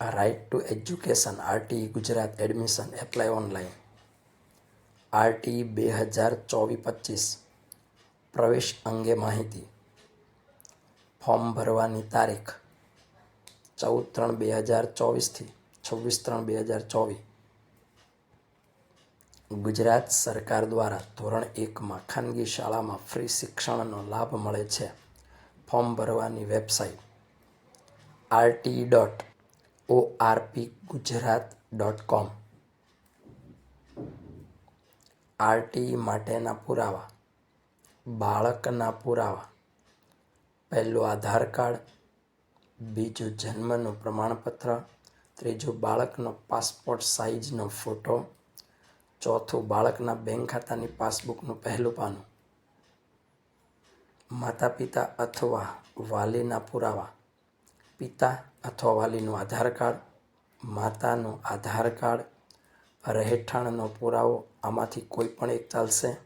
Right to education RTE Gujarat admission apply online RTE બે હજાર ચોવીસ પચીસ પ્રવેશ અંગે માહિતી. ફોર્મ ભરવાની તારીખ ચૌદ ત્રણ બે હજાર ચોવીસથી છવ્વીસ ત્રણ બે હજાર ચોવીસ. ગુજરાત સરકાર દ્વારા ધોરણ એકમાં ખાનગી શાળામાં ફ્રી શિક્ષણનો લાભ મળે છે. ફોર્મ ભરવાની website RT dot ORP Gujarat dot com RTE માટેના પુરાવા, બાળકના પુરાવા, પહેલું આધાર કાર્ડ, બીજું જન્મનું પ્રમાણપત્ર, ત્રીજું બાળકનો પાસપોર્ટ સાઇઝનો ફોટો, ચોથું બાળકના બેંક ખાતાની પાસબુકનું પહેલું પાનું. માતા પિતા અથવા વાલીના પુરાવા પિતા અથવા વાલીનું આધાર કાર્ડ, માતાનું આધાર કાર્ડ, રહેઠાણનો પુરાવો આમાંથી કોઈ પણ એક ચાલશે.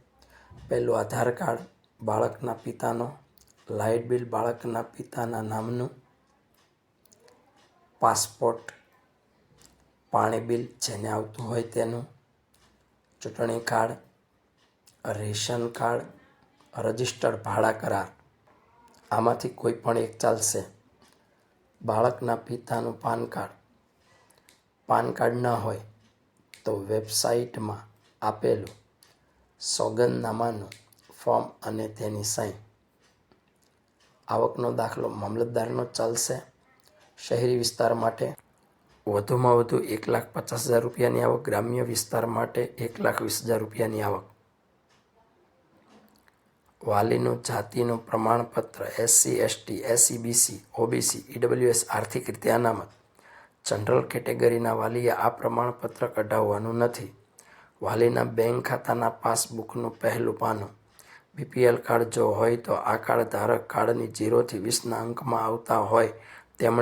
પહેલું આધાર કાર્ડ બાળકના પિતાનો, લાઇટ બિલ બાળકના પિતાના નામનું, પાસપોર્ટ, પાણી બિલ જેને આવતું હોય તેનું, ચૂંટણી કાર્ડ, રેશન કાર્ડ, રજિસ્ટર્ડ ભાડા કરાર. આમાંથી કોઈ પણ એક ચાલશે. બાળકના પિતાનું પાન કાર્ડ. પાન કાર્ડ ન હોય તો વેબસાઇટમાં આપેલું સોગંદનામાનું ફોર્મ અને તેની સહી આવકનો દાખલો મામલતદારનો ચાલશે. શહેરી વિસ્તાર માટે વધુમાં વધુ એક લાખ પચાસ હજાર રૂપિયાની આવક, ગ્રામ્ય વિસ્તાર માટે એક લાખ વીસ હજાર રૂપિયાની આવક. વાલીનું, જાતિનું પ્રમાણપત્ર, SC, ST BC OBC, EWS આર્થિક રીતે અનામત. જનરલ કેટેગરીના વાલીએ આ પ્રમાણપત્ર કઢાવવાનું નથી. વાલીના બેંક ખાતાના પાસબુકનું પહેલું પાનું. બીપીએલ કાર્ડ જો હોય તો આ કાર્ડ ધારક કાર્ડની જીરોથી વીસના અંકમાં આવતા હોય, તેમણે